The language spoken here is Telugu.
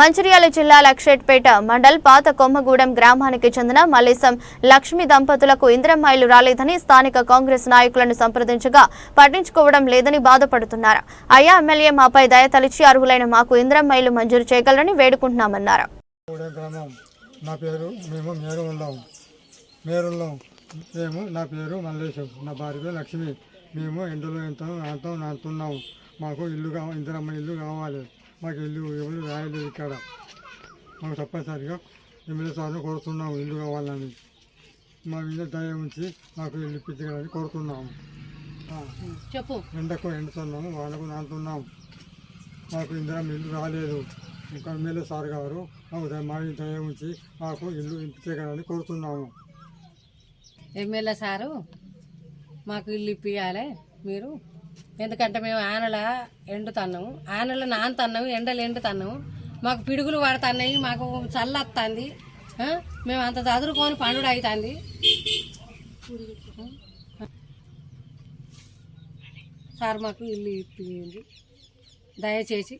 మంచిర్యాల జిల్లా లక్షేట్పేట మండల్ పాత కొమ్మగూడెం గ్రామానికి చెందిన మల్లేశం లక్ష్మి దంపతులకు ఇంద్రమ్మాయిలు రాలేదని స్థానిక కాంగ్రెస్ నాయకులను సంప్రదించగా పట్టించుకోవడం లేదని బాధపడుతున్నారు. అయా ఎమ్మెల్యే మాపై దయ తలిచి అర్హులైన మాకు ఇంద్రమ్మాయిలు మంజూరు చేయగలరని వేడుకుంటున్నామన్నారు. నా పేరు మేము మేరున్నాం మేరున్నాం మేము నా పేరు మల్లేశం. నా భార్య లక్ష్మి. మేము ఎండలో ఎంత అంతం నాతున్నాము మాకు ఇల్లు కావాలి ఇంద్రమ్మ ఇల్లు కావాలి. మాకు ఇల్లు ఎవరు రాయలేదు ఇక్కడ. మాకు తప్పనిసరిగా ఎమ్మెల్యే సార్ని కోరుతున్నాము ఇల్లు కావాలని. మా మీద దయ ఉంచి మాకు ఇల్లు ఇప్పించగలని కోరుతున్నాము. చెప్పు. ఎండకు ఎండుతున్నాము వాళ్ళకు నాటుతున్నాము మాకు ఇందిరమ్మ ఇల్లు రాలేదు. ఇంకా ఎమ్మెల్యే సార్ గారు మాకు మా మీద దయ ఉంచి మాకు ఇల్లు ఇప్పించగలని కోరుతున్నాము. ఎమ్మెల్యే సారు మాకు ఇల్లు ఇప్పియాలి మీరు. ఎందుకంటే మేము ఆనల ఎండుతున్నాము ఆనల నానుతున్నాము ఎండలు ఎండుతున్నాము మాకు పిడుగులు పడుతున్నాయి మాకు చల్లొస్తుంది మేము అంత చదురుకొని పండుగ అవుతుంది సార్ మాకు ఇల్లు ఇప్పింది. దయచేసి